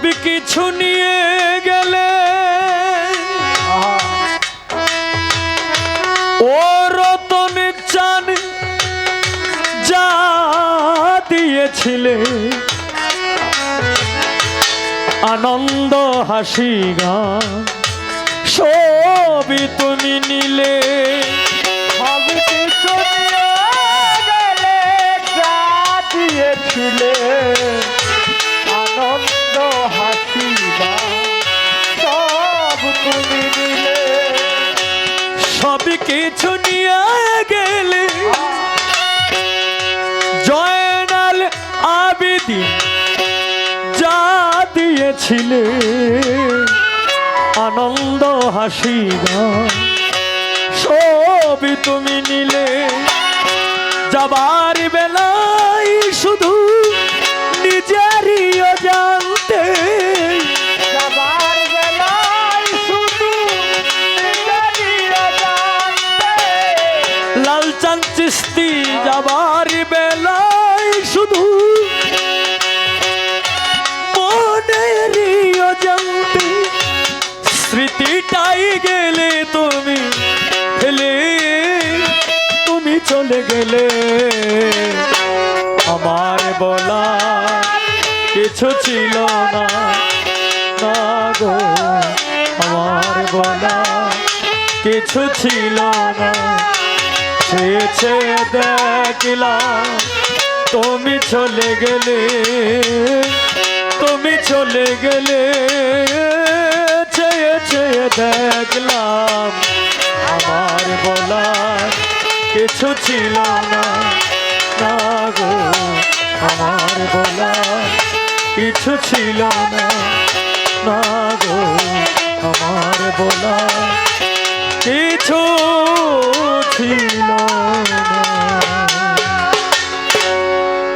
সব কিছু নিয়ে গেলে। ও রতন চান যা দিয়েছিলে। আনন্দ হাসি গান, সবই তুমি নিলে। সব কিছু নিয়ে গেলে। জয়নাল আবিদি যা দিয়েছিলে আনন্দ হাসি সবই তুমি নিলে যাবার লালচান চিস্তি যাবার বেলায় শুধু স্মৃতিটাই গেলে তুমি ফেলে, তুমি চলে গেলে। আমার বলা কিছু ছিল না না গো, আমার বলা কিছু ছিল না। ছেছে দেখলাম, তুমি চলে গেলে, তুমি চলে গেলে, চেয়ে চেয়ে দেখলাম, আমার বলার কিছু ছিল না। না গো, আমার বলার কিছু ছিল না। না গো, আমার বলার